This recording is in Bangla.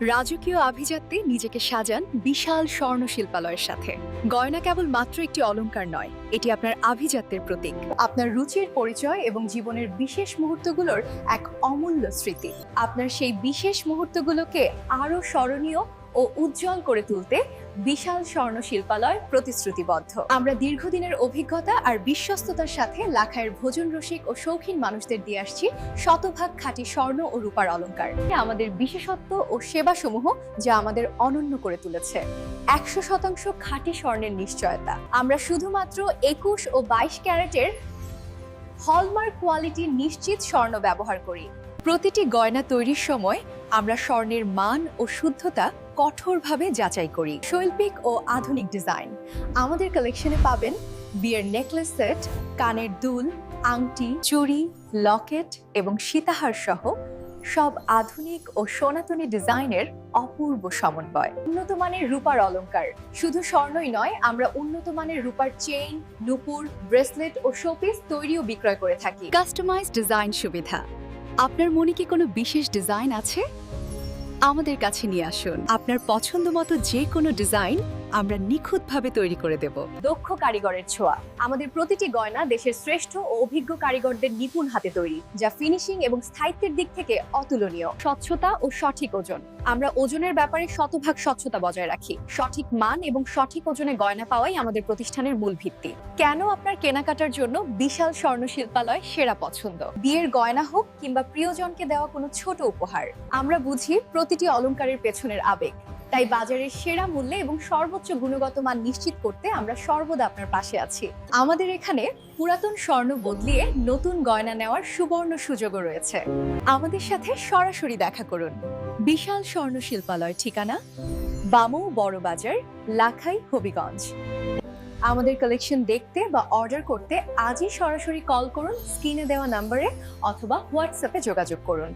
রাজকীয় আভিজাত্যে নিজেকে সাজান বিশাল স্বর্ণ শিল্পালয়ের সাথে। গয়না কেবল মাত্র একটি অলঙ্কার নয়, এটি আপনার আভিজাত্যের প্রতীক। আপনার রুচির পরিচয় এবং জীবনের বিশেষ মুহূর্তগুলোর এক অমূল্য স্মৃতি। আপনার সেই বিশেষ মুহূর্তগুলোকে আরও স্মরণীয় ও উজ্জ্বল করে তুলতে বিশাল স্বর্ণ শিল্পালয় প্রতিশ্রুতিবদ্ধ। আমরা দীর্ঘদিনের অভিজ্ঞতা আর বিশ্বস্ততার সাথে লাখায়ের ভোজন রসিক ও শৌখিন মানুষদের দিয়ে আসছি শতভাগ খাঁটি স্বর্ণ ও রূপার অলংকার আমাদের বিশেষত্ব ও সেবাসমূহ যা আমাদের অনন্য করে তুলেছে। একশো শতাংশ খাঁটি স্বর্ণের নিশ্চয়তা। আমরা শুধুমাত্র একুশ ও বাইশ ক্যারেটের হলমার্ক কোয়ালিটির নিশ্চিত স্বর্ণ ব্যবহার করি। প্রতিটি গয়না তৈরির সময় আমরা স্বর্ণের মান ও শুদ্ধতা কঠোরভাবে যাচাই করি। শৈল্পিক ও আধুনিক ডিজাইন। আমাদের কালেকশনে পাবেন বিয়ের নেকলেস সেট কানের দুল, আংটি, চুড়ি লকেট এবং সীতাহার সহ সব আধুনিক ও সনাতনী ডিজাইনের অপূর্ব সমন্বয়। উন্নত মানের রূপার অলংকার। শুধু স্বর্ণই নয়, আমরা উন্নত মানের রূপার চেইন নুপুর ব্রেসলেট ও শোপিস তৈরি ও বিক্রয় করে থাকি। কাস্টমাইজ ডিজাইন সুবিধা। আপনার মনে কি কোনো বিশেষ ডিজাইন আছে? আমাদের কাছে নিয়ে আসুন। আপনার পছন্দ মতো যে কোনো ডিজাইন আমরা নিখুঁতভাবে তৈরি করে দেব। দক্ষ কারিগরের ছোঁয়া। আমাদের প্রতিটি গয়না দেশের শ্রেষ্ঠ ও অভিজ্ঞ কারিগরদের নিপুণ হাতে তৈরি, যা ফিনিশিং এবং স্থায়িত্বের দিক থেকে অতুলনীয়। স্বচ্ছতা ও সঠিক ওজন। আমরা ওজনের ব্যাপারে শতভাগ স্বচ্ছতা বজায় রাখি। সঠিক মান এবং সঠিক ওজনে গয়না পাওয়াই আমাদের প্রতিষ্ঠানের মূল ভিত্তি। কেন আপনার কেনাকাটার জন্য বিশাল স্বর্ণ শিল্পালয় সেরা পছন্দ? বিয়ের গয়না হোক কিংবা প্রিয়জনকে দেওয়া কোনো ছোট উপহার। আমরা বুঝি প্রতিটি অলংকারের পেছনের আবেগ। তাই বাজারের সেরা মূল্যে এবং সর্বোচ্চ গুণগত মান নিশ্চিত করতে আমরা সর্বদা আপনার পাশে আছি। আমাদের এখানে পুরাতন স্বর্ণ বদলিয়ে নতুন গয়না নেওয়ার সুবর্ণ সুযোগও রয়েছে। আমাদের সাথে সরাসরি দেখা করুন। বিশাল স্বর্ণ শিল্পালয় ঠিকানা, বামু বড় বাজার, লাখাই, হবিগঞ্জ। আমাদের কালেকশন দেখতে বা অর্ডার করতে আজই সরাসরি কল করুন স্ক্রিনে দেওয়া নম্বরে অথবা হোয়াটসঅ্যাপে যোগাযোগ করুন।